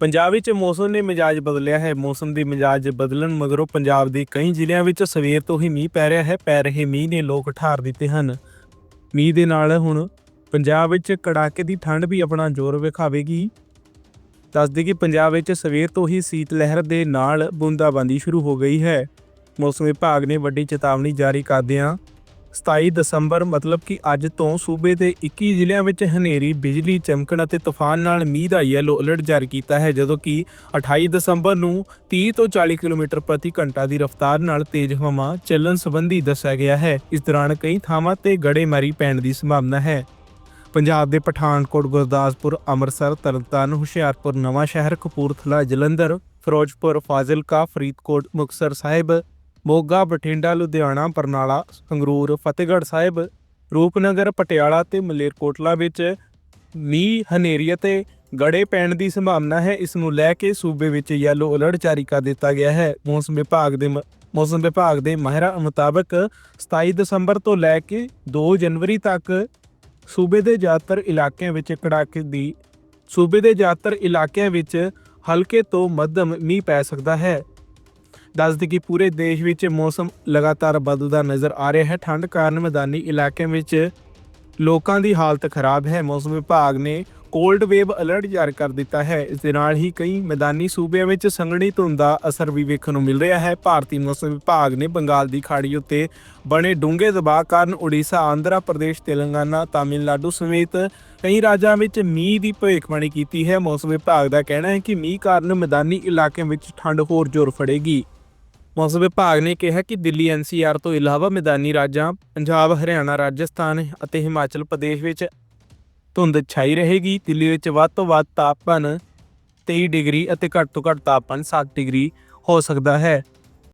ਪੰਜਾਬ ਵਿੱਚ ਮੌਸਮ ਨੇ ਮਿਜਾਜ ਬਦਲਿਆ ਹੈ। ਮੌਸਮ ਦੀ ਮਿਜਾਜ ਬਦਲਣ ਮਗਰੋਂ ਪੰਜਾਬ ਦੇ ਕਈ ਜ਼ਿਲ੍ਹਿਆਂ ਵਿੱਚ ਸਵੇਰ ਤੋਂ ਹੀ ਮੀਂਹ ਪੈ ਰਿਹਾ ਹੈ। ਪੈ ਰਹੇ ਮੀਂਹ ਨੇ ਲੋਕ ਠਾਰ ਦਿੱਤੇ ਹਨ। ਮੀਂਹ ਦੇ ਨਾਲ ਹੁਣ ਪੰਜਾਬ ਵਿੱਚ ਕੜਾਕੇ ਦੀ ਠੰਡ ਵੀ ਆਪਣਾ ਜ਼ੋਰ ਵਿਖਾਵੇਗੀ। ਦੱਸਦੇ ਕਿ ਪੰਜਾਬ ਵਿੱਚ ਸਵੇਰ ਤੋਂ ਹੀ ਸੀਤ ਲਹਿਰ ਦੇ ਨਾਲ ਬੂੰਦਾਬਾਂਦੀ ਸ਼ੁਰੂ ਹੋ ਗਈ ਹੈ। ਮੌਸਮ ਵਿਭਾਗ ਨੇ ਵੱਡੀ ਚੇਤਾਵਨੀ ਜਾਰੀ ਕਰਦਿਆਂ 27 ਦਸੰਬਰ ਮਤਲਬ ਕਿ ਅੱਜ ਤੋਂ ਸੂਬੇ ਦੇ 21 ਜ਼ਿਲ੍ਹਿਆਂ ਵਿੱਚ ਹਨੇਰੀ, ਬਿਜਲੀ, ਚਮਕਣ ਅਤੇ ਤੂਫਾਨ ਨਾਲ ਮੀਂਹ ਦਾ ਯੈਲੋ ਅਲਰਟ ਜਾਰੀ ਕੀਤਾ ਹੈ, ਜਦੋਂ ਕਿ 28 ਦਸੰਬਰ ਨੂੰ 30 ਤੋਂ 40 ਕਿਲੋਮੀਟਰ ਪ੍ਰਤੀ ਘੰਟਾ ਦੀ ਰਫ਼ਤਾਰ ਨਾਲ ਤੇਜ਼ ਹਵਾ ਚੱਲਣ ਸੰਬੰਧੀ ਦੱਸਿਆ ਗਿਆ ਹੈ। ਇਸ ਦੌਰਾਨ ਕਈ ਥਾਵਾਂ ਤੇ ਗੜੇਮਾਰੀ ਪੈਣ ਦੀ ਸੰਭਾਵਨਾ ਹੈ। ਪੰਜਾਬ ਦੇ ਪਠਾਨਕੋਟ, ਗੁਰਦਾਸਪੁਰ, ਅੰਮ੍ਰਿਤਸਰ, ਤਰਨਤਾਰਨ, ਹੁਸ਼ਿਆਰਪੁਰ ਨਵਾਂ ਸ਼ਹਿਰ ਕਪੂਰਥਲਾ, ਜਲੰਧਰ, ਫਿਰੋਜ਼ਪੁਰ, ਫਾਜ਼ਿਲਕਾ, ਫਰੀਦਕੋਟ, ਮੁਕਤਸਰ ਸਾਹਿਬ ਮੋਗਾ, ਬਠਿੰਡਾ, ਲੁਧਿਆਣਾ, ਬਰਨਾਲਾ, ਸੰਗਰੂਰ, ਫਤਿਹਗੜ੍ਹ ਸਾਹਿਬ, ਰੂਪਨਗਰ, ਪਟਿਆਲਾ ਤੇ ਮਲੇਰਕੋਟਲਾ ਵਿੱਚ ਮੀਂਹ, ਹਨੇਰੀ ਅਤੇ ਗੜੇ ਪੈਣ ਦੀ ਸੰਭਾਵਨਾ ਹੈ। ਇਸ ਨੂੰ ਲੈ ਕੇ ਸੂਬੇ ਵਿੱਚ ਯੈਲੋ ਅਲਰਟ ਜਾਰੀ ਕਰ ਦਿੱਤਾ ਗਿਆ ਹੈ। ਮੌਸਮ ਵਿਭਾਗ ਦੇ ਮ- ਮੌਸਮ ਵਿਭਾਗ ਦੇ ਮਾਹਿਰਾਂ ਮੁਤਾਬਕ 27 ਦਸੰਬਰ ਤੋਂ ਲੈ ਕੇ 2 ਜਨਵਰੀ ਤੱਕ ਸੂਬੇ ਦੇ ਜ਼ਿਆਦਾਤਰ ਇਲਾਕਿਆਂ ਵਿੱਚ ਕੜਾਕੇ ਦੀ, ਸੂਬੇ ਦੇ ਜ਼ਿਆਦਾਤਰ ਇਲਾਕਿਆਂ ਵਿੱਚ ਹਲਕੇ ਤੋਂ ਮੱਧਮ ਮੀਂਹ ਪੈ ਸਕਦਾ ਹੈ। ਦੱਸਦੇ ਕਿ ਪੂਰੇ ਦੇਸ਼ ਵਿੱਚ ਮੌਸਮ ਲਗਾਤਾਰ ਬਦਲਦਾ ਨਜ਼ਰ ਆ ਰਿਹਾ ਹੈ। ਠੰਡ ਕਾਰਨ ਮੈਦਾਨੀ ਇਲਾਕਿਆਂ ਵਿੱਚ ਲੋਕਾਂ ਦੀ ਹਾਲਤ ਖਰਾਬ ਹੈ। ਮੌਸਮ ਵਿਭਾਗ ਨੇ ਕੋਲਡ ਵੇਵ ਅਲਰਟ ਜਾਰੀ ਕਰ ਦਿੱਤਾ ਹੈ। ਇਸ ਦੇ ਨਾਲ ਹੀ ਕਈ ਮੈਦਾਨੀ ਸੂਬਿਆਂ ਵਿੱਚ ਸੰਘਣੀ ਧੁੰਦ ਦਾ ਅਸਰ ਵੀ ਵੇਖਣ ਨੂੰ ਮਿਲ ਰਿਹਾ ਹੈ। ਭਾਰਤੀ ਮੌਸਮ ਵਿਭਾਗ ਨੇ ਬੰਗਾਲ ਦੀ ਖਾੜੀ ਉੱਤੇ ਬਣੇ ਡੂੰਘੇ ਦਬਾਅ ਕਾਰਨ ਉੜੀਸਾ, ਆਂਧਰਾ ਪ੍ਰਦੇਸ਼, ਤੇਲੰਗਾਨਾ, ਤਾਮਿਲਨਾਡੂ ਸਮੇਤ ਕਈ ਰਾਜਾਂ ਵਿੱਚ ਮੀਂਹ ਦੀ ਭਵਿੱਖਬਾਣੀ ਕੀਤੀ ਹੈ। ਮੌਸਮ ਵਿਭਾਗ ਦਾ ਕਹਿਣਾ ਹੈ ਕਿ ਮੀਂਹ ਕਾਰਨ ਮੈਦਾਨੀ ਇਲਾਕਿਆਂ ਵਿੱਚ ਠੰਡ ਹੋਰ ਜ਼ੋਰ ਫੜੇਗੀ। ਮੌਸਮ ਵਿਭਾਗ ਨੇ ਕਿਹਾ ਕਿ ਦਿੱਲੀ ਐਨਸੀਆਰ ਤੋਂ ਇਲਾਵਾ ਮੈਦਾਨੀ ਰਾਜਾਂ, ਪੰਜਾਬ, ਹਰਿਆਣਾ, ਰਾਜਸਥਾਨ ਅਤੇ ਹਿਮਾਚਲ ਪ੍ਰਦੇਸ਼ ਵਿੱਚ ਧੁੰਦ ਛਾਈ ਰਹੇਗੀ। ਦਿੱਲੀ ਵਿੱਚ ਵੱਧ ਤੋਂ ਵੱਧ ਤਾਪਮਾਨ 23 ਡਿਗਰੀ ਅਤੇ ਘੱਟ ਤੋਂ ਘੱਟ ਤਾਪਮਾਨ 7 ਡਿਗਰੀ ਹੋ ਸਕਦਾ ਹੈ।